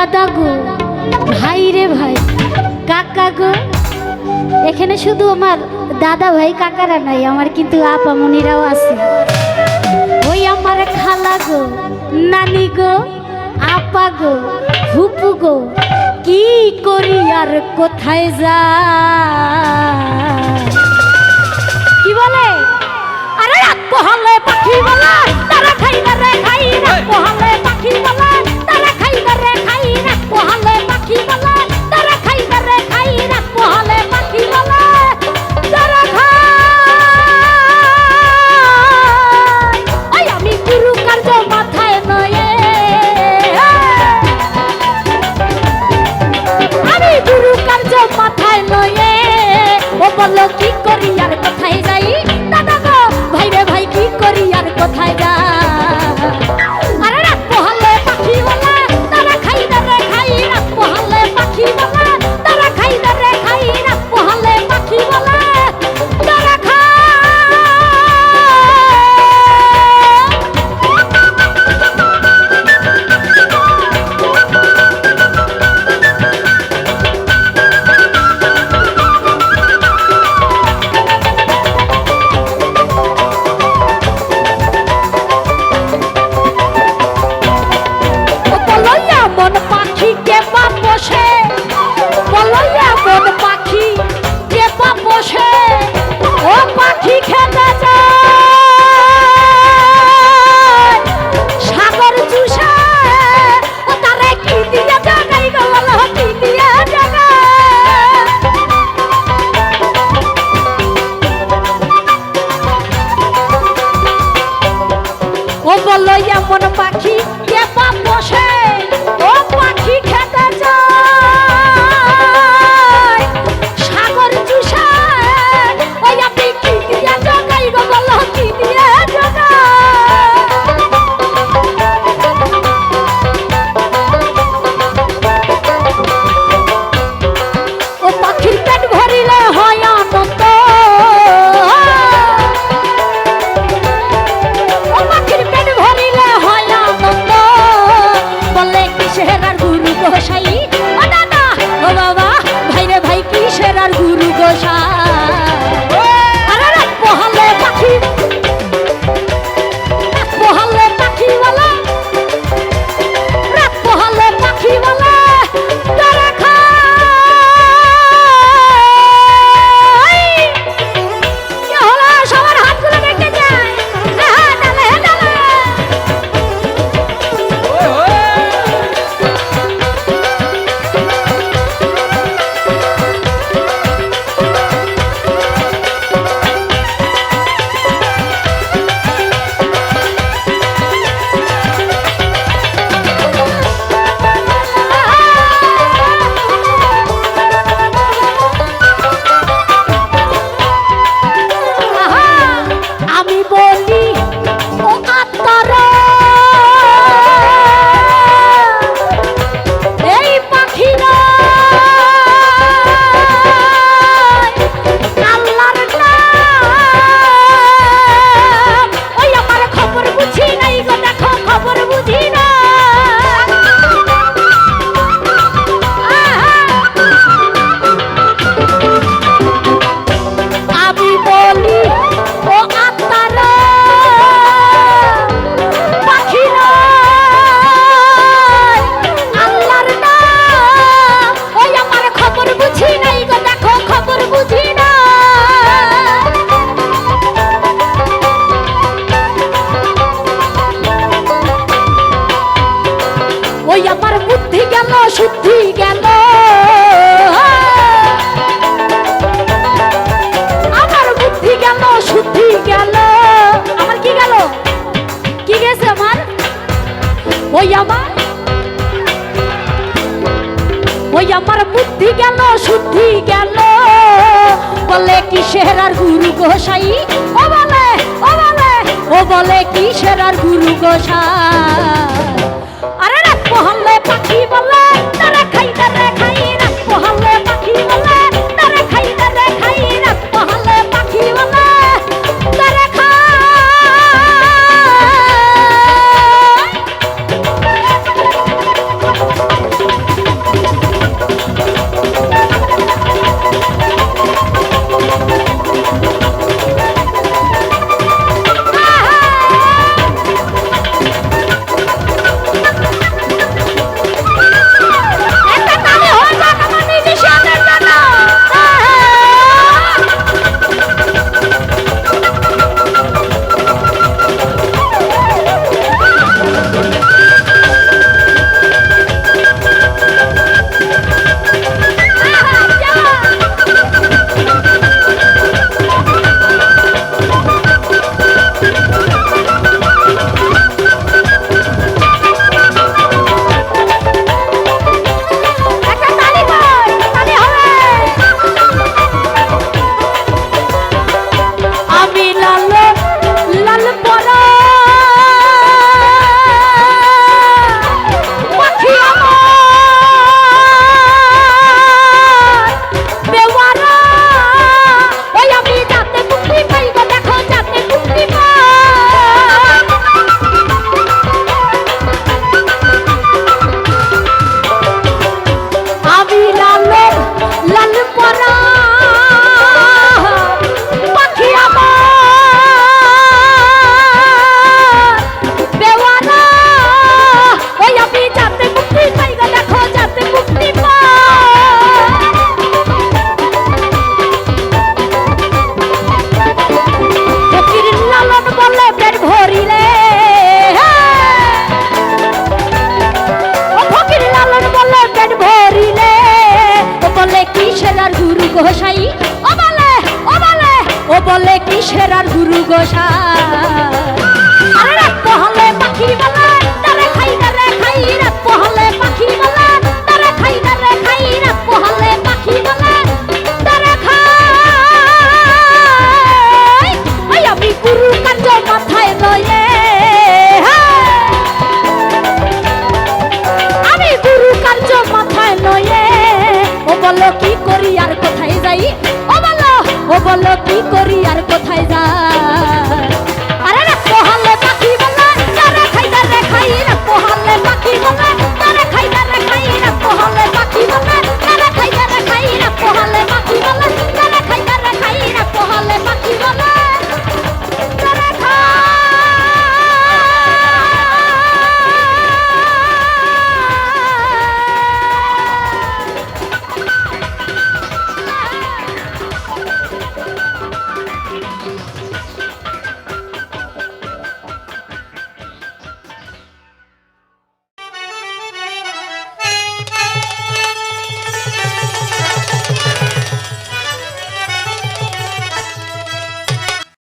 দাদা গো ভাই রে ভাই কাকা গো। এখানে শুধু আমার দাদা ভাই কাকারা নাই আমার কিন্তু আপা মনিরাও আছে। ওই আমার খালা গো নানি গো আপা গো হুপু গো কি করি আর কোথায় যা কি বলে? আরে রাত পাখি বলা তারা খাই না রে খাই না পাখি বলা। ও পাখি কিসের আর গুরু গোসাই? ও বলে ও বলে ও বলে কিসের আর গুরু গোসাই? আরে রাত মহল্লে পাখি বলে গোসা। আরে রাত পহলে পাখির বেলা তারে খাই না রে খাই রাত পহলে পাখির বেলা তারে খাই না রে খাই রাত পহলে বলো